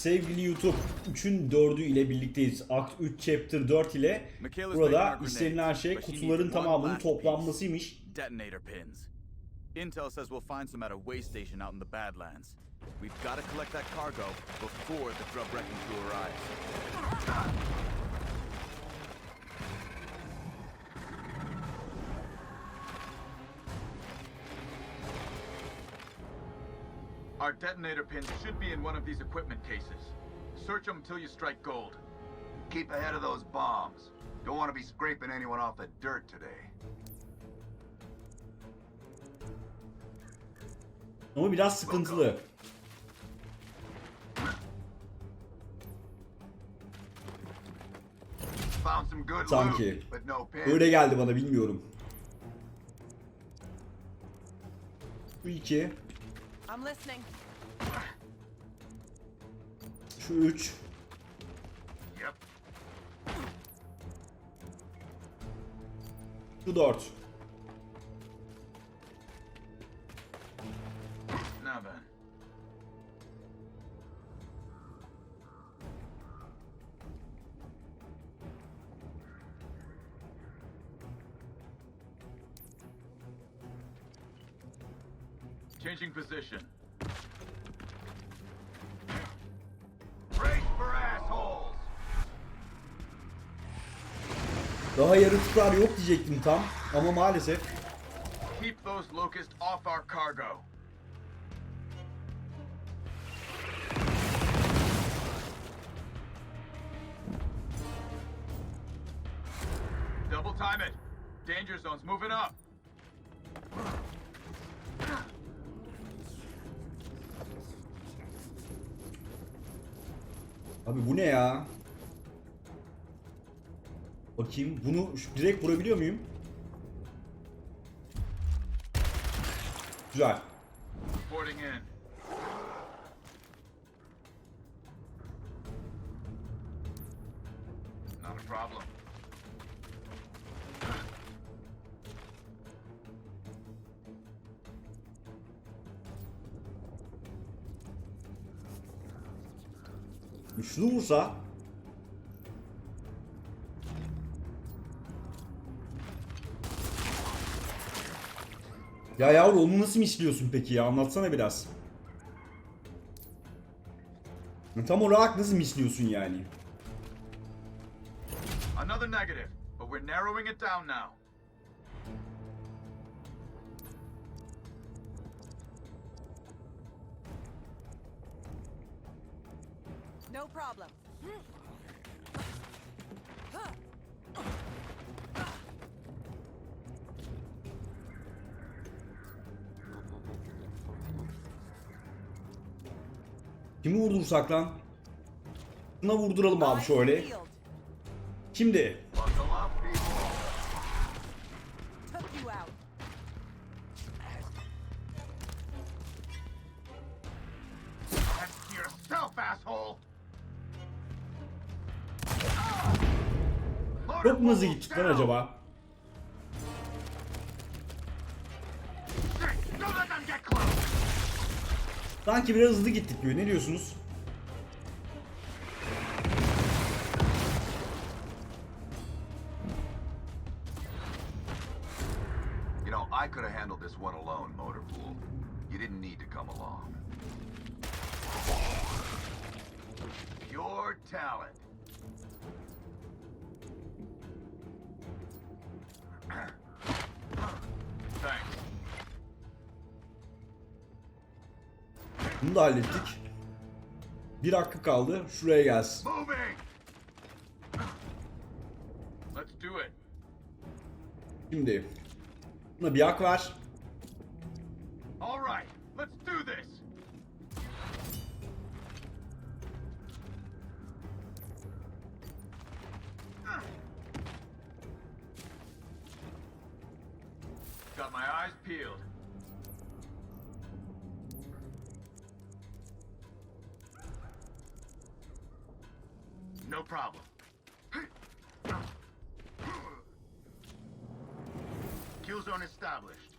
Sevgili YouTube 3'ün 4'ü ile birlikteyiz. Akt 3 Chapter 4 ile burada istenilen şey kutuların tamamının toplanmasıymış. Detonator pins. Intel says we'll find some at a way station out in the Badlands. We've got to collect that cargo before the drug wrecking crew arrives. Our detonator pins should be in one of these equipment cases. Search them until you strike gold. Keep ahead of those bombs. Don't want to be scraping anyone off the dirt today. Ama biraz sıkıntılı. Found some good Sanki. loot, but no pins. Öyle geldi bana bilmiyorum. Şu iki. I'm listening. Şu 3. Yep. Şu 4. Changing position. Brace for assholes. Daha yaratıklar yok diyecektim tam. Ama maalesef. Keep those locusts off our cargo. Double time it. Danger zone's moving up. Abi bu ne ya? Bakayım bunu direkt vurabiliyor muyum? Güzel. Vursa Ya yavru onu nasıl misliyorsun peki ya? Anlatsana biraz. Tam olarak nasıl misliyorsun yani? Another negative, but we're narrowing it down now. No problem. Kimi vurdursak lan? Şuna vurduralım abi şöyle. Şimdi çok mu hızlı gittik lan acaba? Sanki biraz hızlı gittik diyor. Ne diyorsunuz? Bunu da hallettik. Bir hakkı kaldı. Şuraya gelsin. Şimdi. Buna bir hak var. No problem. Kill zone established.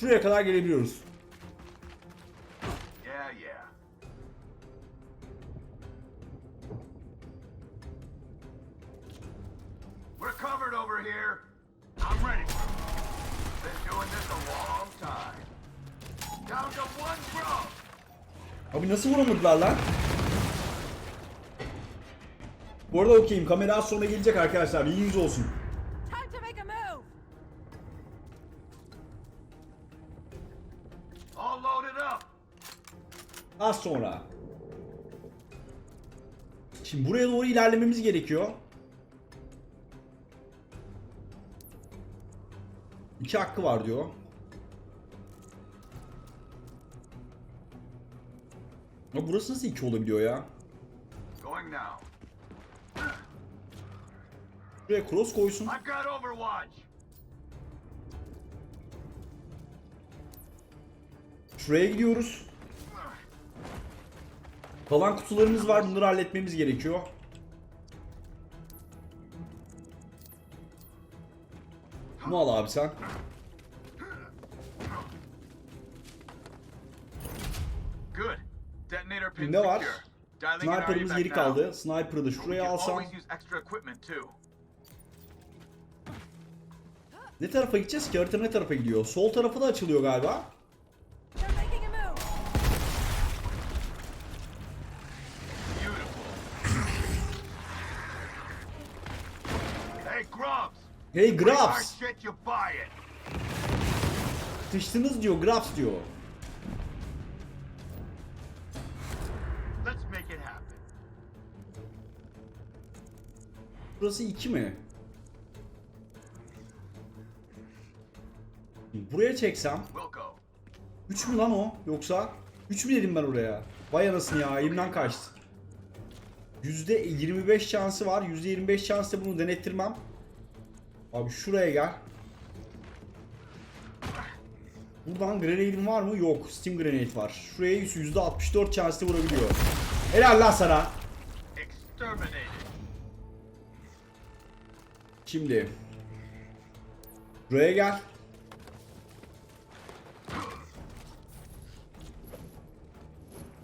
Şuraya kadar gelebiliyoruz. Abi nasıl vuramadılar lan? Bu arada okeyim. Kamera az sonra gelecek arkadaşlar. Bilginiz olsun. Az sonra. Şimdi buraya doğru ilerlememiz gerekiyor. İki hakkı var diyor. Ya burası nasıl iki olabiliyor ya? Buraya cross koysun. Şuraya gidiyoruz. Kalan kutularımız var. Bunları halletmemiz gerekiyor. Bunu al abi sen. Ne var? Sniper'ımız geri kaldı. Sniper'ı da şuraya alsam. Ne tarafa gideceğiz ki? Harita ne tarafa gidiyor? Sol tarafı da açılıyor galiba. Hey, Grabs! Sıçtınız diyor. Grabs diyor. Burası 2 mi? Buraya çeksem We'll go. 3 mü lan o? Yoksa 3 mü dedim ben oraya? Vay anasını ya elimden kaçtı. %25 şansı var. %25 şansla bunu denettirmem. Abi şuraya gel. Buradan grenade'im var mı? Yok. Steam grenade var. Şuraya %64 şansla vurabiliyor. Helal lan sana. Şimdi. Buraya gel.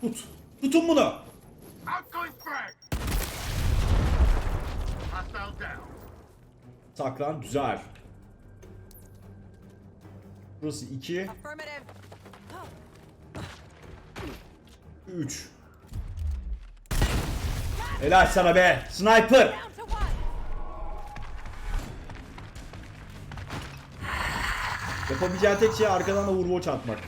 Tut. Tutun bunu. Saklan. Güzel. Burası 2, Affirmative. 3. Helal sana be. Sniper. Yapabileceğin tek şey arkadan da Overwatch atmak.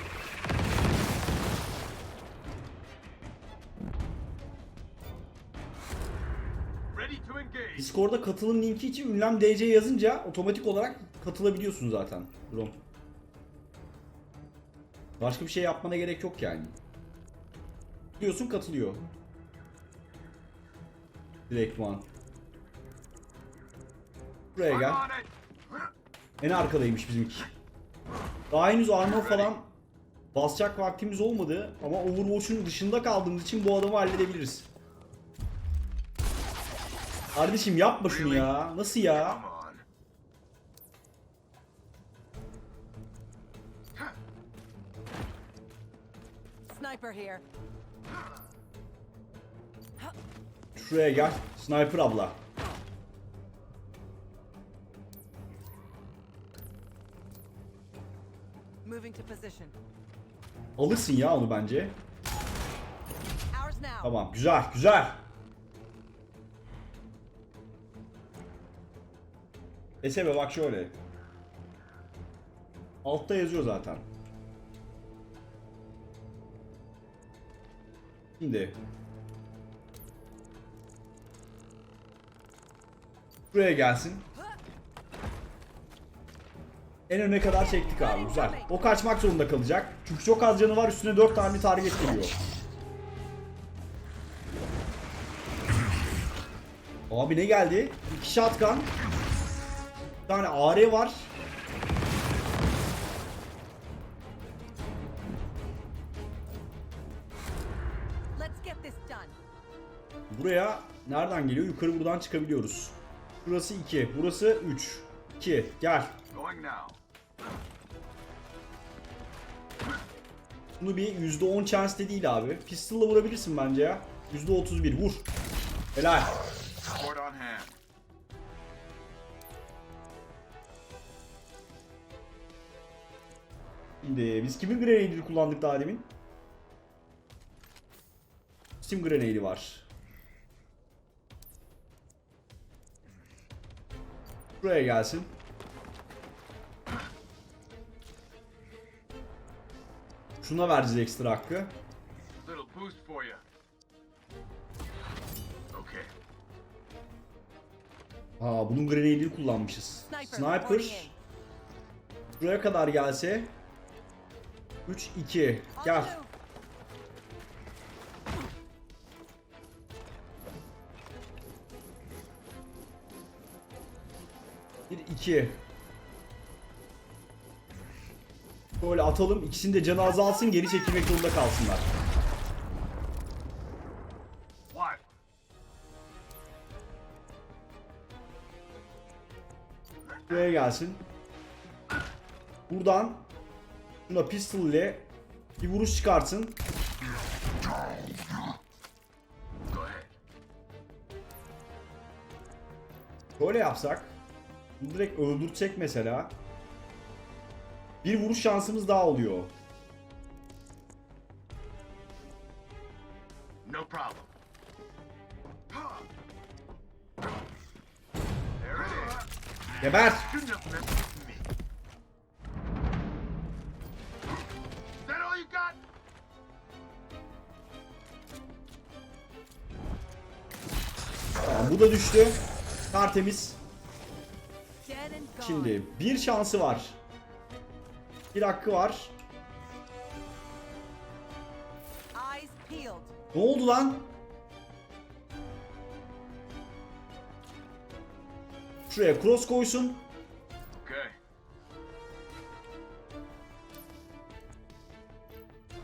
Ready to engage. Discord'da katılım linki için ünlem DC yazınca otomatik olarak katılabiliyorsun zaten. Brom. Başka bir şey yapmana gerek yok yani. Diyorsun katılıyor. Direktman. Buraya gel. En arkadaymış bizimki. Daha henüz armor falan basacak vaktimiz olmadı ama Overwatch'un dışında kaldığımız için bu adamı halledebiliriz. Kardeşim yapma şunu ya. Nasıl ya? Sniper here. Şuraya gel. Sniper abla. Moving to position. Alırsın ya onu bence. Ours now. Tamam güzel güzel. Esebe bak şöyle. Altta yazıyor zaten. Şimdi. Buraya gelsin. En öne kadar çektik abi güzel. O kaçmak zorunda kalacak. Çünkü çok az canı var üstüne 4 tane target geliyor. Abi ne geldi? İki shotgun. Bir tane AR var. Buraya nereden geliyor? Yukarı buradan çıkabiliyoruz. Burası 2. Burası 3. 2. Gel. Bunu bir %10 chance de değil abi. Pistol'la vurabilirsin bence ya. %31 vur. Helal. Şimdi biz kimin grenade'ini kullandık daha demin? Steam grenade'i var. Buraya gelsin. Şuna vereceğiz ekstra hakkı. Aa bunun grenade'ini kullanmışız. Sniper. Buraya kadar gelse 3 2 On gel. the move. Bir 2 Böyle atalım. İkisini de canı azalsın. Geri çekilmek zorunda kalsınlar. Buraya gelsin. Buradan şuna pistol ile bir vuruş çıkartsın. Böyle yapsak. Bunu direkt öldürtsek mesela. Bir vuruş şansımız daha oluyor. No problem. Geber! Tamam, bu da düştü. Tertemiz. Şimdi bir şansı var. Bir hakkı var. Ne oldu lan? Şuraya cross koysun. Okay.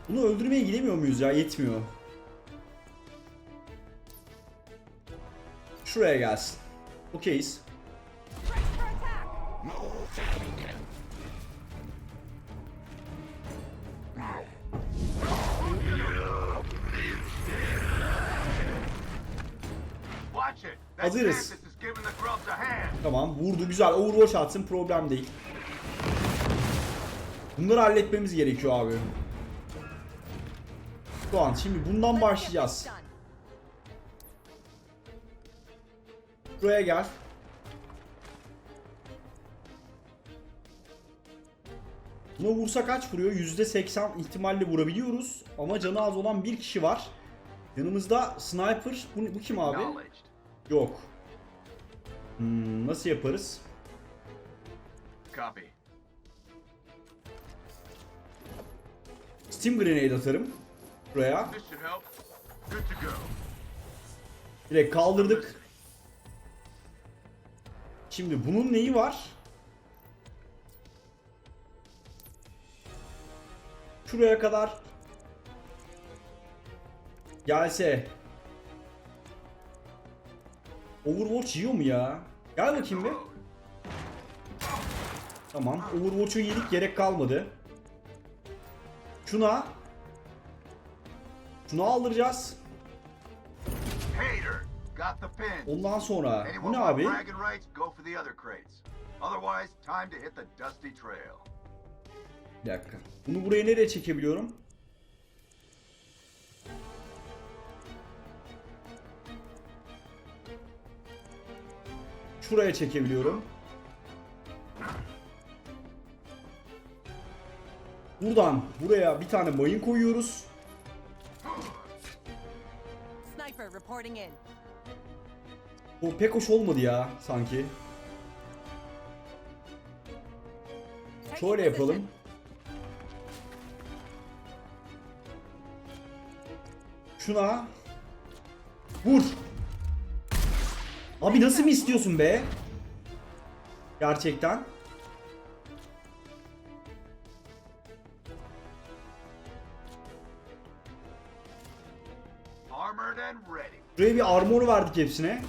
Bunu öldürmeye gidemiyor muyuz ya? Yetmiyor. Şuraya gelsin. Okeyiz. Hand. Tamam vurdu güzel. Overwatch atsın problem değil. Bunları halletmemiz gerekiyor abi. Şu an şimdi bundan başlayacağız. Buraya gel. Buna vursa kaç vuruyor? %80 ihtimalle vurabiliyoruz. Ama canı az olan bir kişi var. Yanımızda sniper. Bu, bu kim abi? Yok. Hmm, nasıl yaparız? Copy. Steam grenade atarım. Buraya. Direkt kaldırdık. Şimdi bunun neyi var? Şuraya kadar gelse Overwatch yiyor mu ya? Gel bakayım bir. Tamam. Overwatch'u yedik gerek kalmadı. Şuna Şunu aldıracağız. Ondan sonra bu ne abi? Bir dakika. Bunu buraya nereye çekebiliyorum? Şuraya çekebiliyorum. Buradan buraya bir tane mayın koyuyoruz. Bu pek hoş olmadı ya sanki. Şöyle yapalım. Şuna vur. Abi nasıl mı istiyorsun be? Gerçekten. Buraya bir armor verdik hepsine.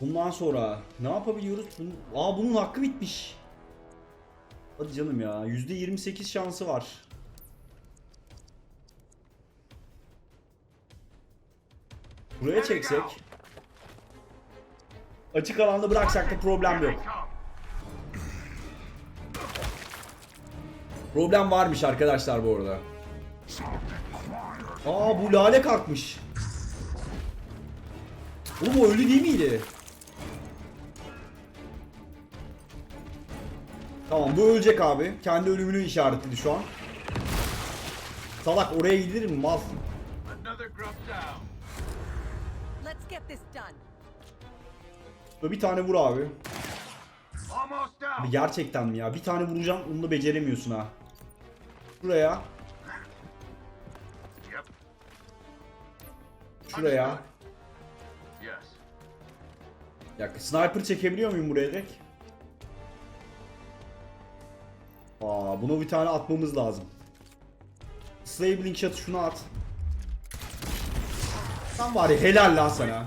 Bundan sonra ne yapabiliyoruz? Aa bunun hakkı bitmiş. Hadi canım ya. %28 şansı var. Buraya çeksek. Açık alanda bıraksak da problem yok. Problem varmış arkadaşlar bu arada. Aa bu lale kalkmış. Oğlum o ölü değil miydi? Tamam bu ölecek abi. Kendi ölümünü işaretledi şu an. Salak oraya gidilir mi mal? Another grub down. Let's get this done. Böyle Bir tane vur abi. Almost Abi gerçekten mi ya? Bir tane vuracağım onu da beceremiyorsun ha. Şuraya. Yep. Şuraya. Dakika sniper çekebiliyor muyum buraya direkt? Aa buna bir tane atmamız lazım. Slaveling shot şunu at. Sen var ya helal lan sana.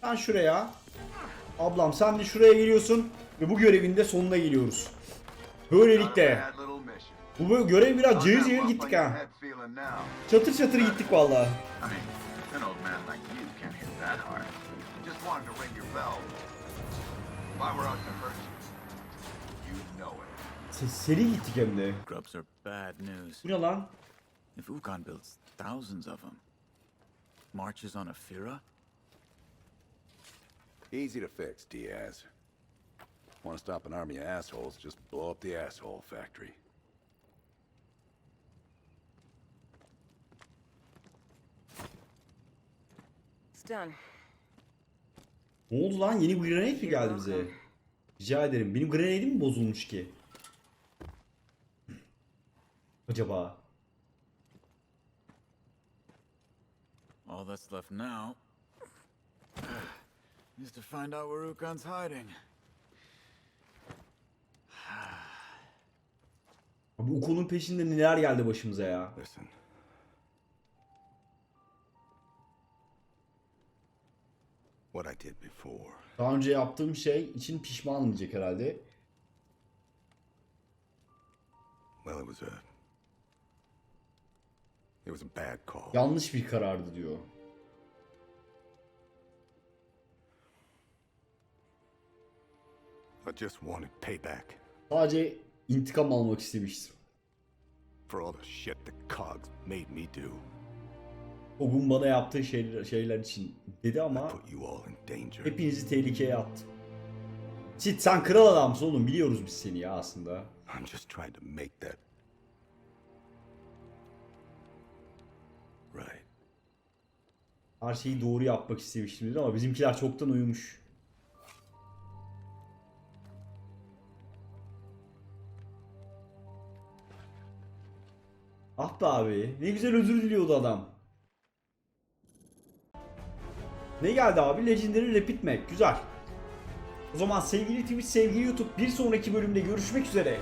Sen şuraya. Ablam sen de şuraya geliyorsun. Ve bu görevin de sonuna geliyoruz. Böylelikle. Bu böyle görev biraz cayır cayır gittik ha. Çatır çatır gittik vallahi. Se- Seri gittik hem de. Bu ne lan? If Ukon builds thousands of them, marches on Afira, Easy to fix, Diaz. Want to stop an army of assholes, just blow up the asshole factory. It's done. Ne oldu lan? Yeni grenade mi geldi bize? Rica ederim. Benim grenade'im mi bozulmuş ki? Acaba? All that's left now is to find out where Ukon's hiding. Abi Uko'nun peşinde neler geldi başımıza ya. Listen. What I did before. Daha önce yaptığım şey için pişman diyecek herhalde. Well, it was a. It was a bad call. Yanlış bir karardı diyor. I just wanted payback Sadece intikam almak istemiştim. for all the shit the cogs made me do. O gün bana yaptığı şeyler, şeyler için dedi ama hepinizi tehlikeye attı. Sid sen kral adamsın oğlum biliyoruz biz seni ya aslında. I'm just trying to make that. Her şeyi doğru yapmak istemiştim ama bizimkiler çoktan uyumuş. Ah be abi. Ne güzel özür diliyordu adam. Ne geldi abi? Legendary Rapid Mac. Güzel. O zaman sevgili Twitch, sevgili YouTube bir sonraki bölümde görüşmek üzere.